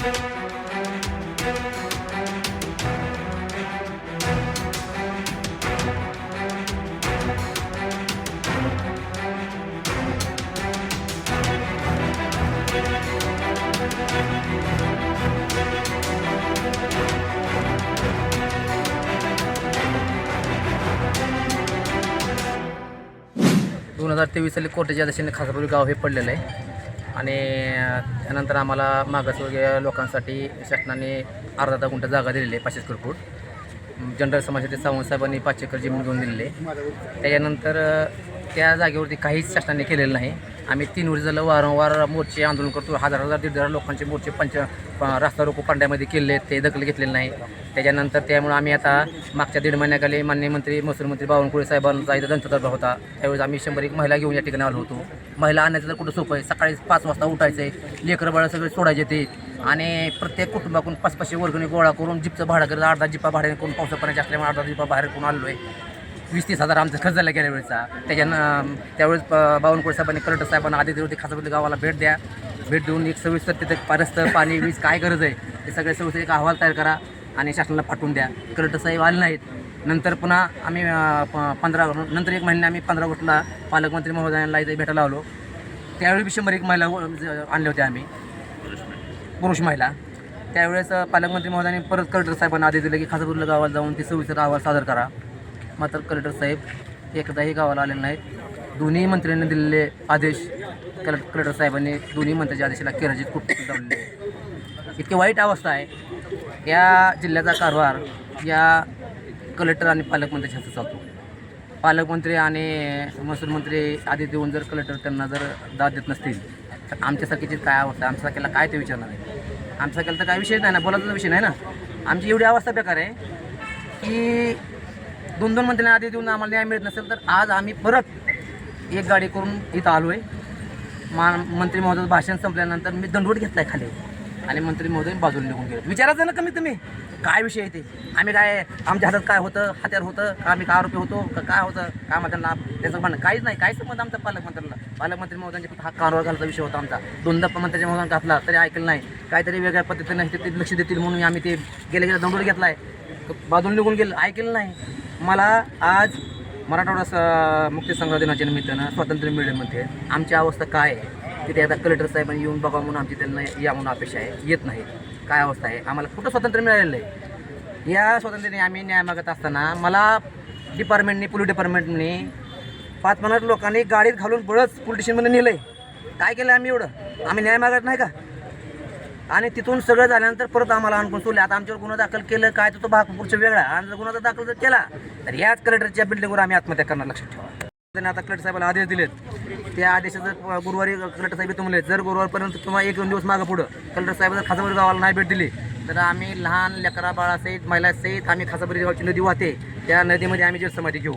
दोन हजार तेवीस साली कोट्याच्या दिशेने खासपूर गाव हे पडलेलं आहे. आणि त्यानंतर आम्हाला मागासवर्गीय लोकांसाठी शासनाने अर्धा दहा गुंठ जागा दिलेली आहे पाचशे स्क्वेअर फूट. जनरल समाजासाठी सावंत साहेबांनी पाच एकर जमीन घेऊन दिलेली त्याच्यानंतर त्या जागेवरती काहीच शासनाने केलेलं नाही. आम्ही तीन वर्ष झालं वारंवार मोर्चे आंदोलन करतो. हजार हजार दीड हजार लोकांचे मोर्चे पंच प- रास्ता रोको पांड्यामध्ये केले. ते दखल घेतलेले नाही. त्याच्यानंतर त्यामुळे आम्ही आता मागच्या दीड महिन्याखाली माननीय मंत्री महसूल मंत्री बावनकुळे साहेबांचा इथं दंतदर्भ होता. त्यावेळेस आम्ही शंभर एक महिला घेऊन या ठिकाणी आलो होतो. महिला आणण्याचं तर कुठं सोपं आहे? सकाळी पाच वाजता उठायचं आहे लेकरं बाळं सगळे सोडायचे ते. आणि प्रत्येक कुटुंबाकडून पाच पाचशे वर्गणी गोळा करून जिपचं भाडं करत अर्धा जिपा भाड्याने करून पावसा पाण्याचे असल्यामुळे अर्धा जिपा बाहेर करून आलो आहे. वीस तीस हजार आमचा खर्च झाला गेल्या वेळेचा त्याच्यानं त्यावेळेस बावनकुळे साहेबांनी कलेक्टर साहेबांना आधी होते खासापल्ली गावाला भेट द्या. भेट देऊन एक सविस्तर तिथे परस्तर पाणी वीज काय गरज आहे ते सगळे सविस्तर एक अहवाल तयार करा आणि शासनाला पाठवून द्या. कलेक्टर साहेब आले नाहीत. नंतर पुन्हा आम्ही प- पंधरा नंतर एक महिन्याने आम्ही पंधरा ऑगस्टला पालकमंत्री महोदयांना इथे भेटायला आलो. त्यावेळी बी शंभर एक महिला म्हणजे, आणल्या होत्या आम्ही. पुरुष महिला. त्यावेळेस पालकमंत्री महोदयांनी परत कलेक्टर साहेबांना आदेश दिले की खासापूरला गावाला जाऊन ती सविस्तर अहवाल सादर करा. मात्र कलेक्टर साहेब एकदाही गावाला आलेले नाहीत. दोन्ही मंत्र्यांनी दिलेले आदेश कले कलेक्टर साहेबांनी दोन्ही मंत्र्याच्या आदेशाला केराजीत कुठे जाऊन इतकी वाईट अवस्था आहे. या जिल्ह्याचा कारभार या कलेक्टर आणि पालकमंत्र्याच्या हातात चालतो. पालकमंत्री आणि महसूल मंत्री आधी देऊन जर कलेक्टर त्यांना जर दाद देत नसतील तर आमच्यासारखीची काय अवस्था आहे? आमच्यासारख्याला काय ते विचारणार आहे? आमच्यासारख्याला तर काय विषय नाही ना बोलायचा विषय नाही ना? आमची एवढी अवस्था बेकार आहे की दोन दोन मंत्र्यांना आधी देऊन आम्हाला न्याय मिळत नसेल तर आज आम्ही परत एक गाडी करून इथं आलो आहे मा मंत्री महोदय भाषण संपल्यानंतर मी दंडवट आहे खाली. आणि मंत्री महोदय बाजूला निघून गेले. विचारायचं ना कमी. तुम्ही काय विषय आहे ते? आम्ही काय आमच्या हातात काय होतं? हत्यार होतं? का आम्ही काय आरोपी होतो? का काय होतं? काय आम्हाला त्याचं म्हणणं काहीच नाही. काहीच संबंध आमचा पालकमंत्र्याला पालकमंत्री महोदयांच्या फक्त हा कानवर घालचा विषय होता आमचा. दोनदा मंत्र्याच्या महोदयानं घातला तरी ऐकलं नाही. काहीतरी वेगळ्या पद्धतीनं ते लक्ष देतील म्हणून आम्ही ते गेले दंडवट घेतला आहे बाजूला निघून गेलं ऐकलं नाही. मला आज मराठवाडा स मुक्ती संग्रह दिनाच्या निमित्तानं स्वातंत्र्य मिळेमध्ये आमची अवस्था काय आहे? तिथे आता कलेक्टर साहेबांनी येऊन बघा म्हणून आमची त्यांना या म्हणून अपेक्षा आहे. येत नाही. काय अवस्था आहे? आम्हाला कुठं स्वातंत्र्य मिळालेलं आहे? या स्वातंत्र्याने आम्ही न्याय मागत असताना मला डिपार्टमेंटने पोलीस डिपार्टमेंटने पाच पन्नास लोकांनी गाडीत घालून बळच पोलीस स्टेशनमध्ये नेलं आहे काय केलं आम्ही एवढं? आम्ही न्याय मागत नाही का? आणि तिथून सगळं झाल्यानंतर परत आम्हाला अनुकून सोडले. आता आमच्यावर गुन्हा दाखल केलं काय तर तो भाग वेगळा आणि जर गुन्हा जर दाखल जर केला तर याच कलेक्टरच्या बिल्डिंगवर आम्ही आत्महत्या करणार लक्षात ठेवा. त्यांनी आता कलेक्टर साहेबाला आदेश दिलेत. त्या आदेशाचं गुरुवारी कलेक्टर साहेब तुम्हाला जर गुरुवारपर्यंत किंवा एक दोन दिवस मागं पुढं कलेक्टर साहेब जर खासाबरी गावाला नाही भेट दिली तर आम्ही लहान लेकरा बाळासहित महिलासहित आम्ही खासाबरी गावची नदी वाहते. त्या नदीमध्ये आम्ही जे समाधी घेऊ.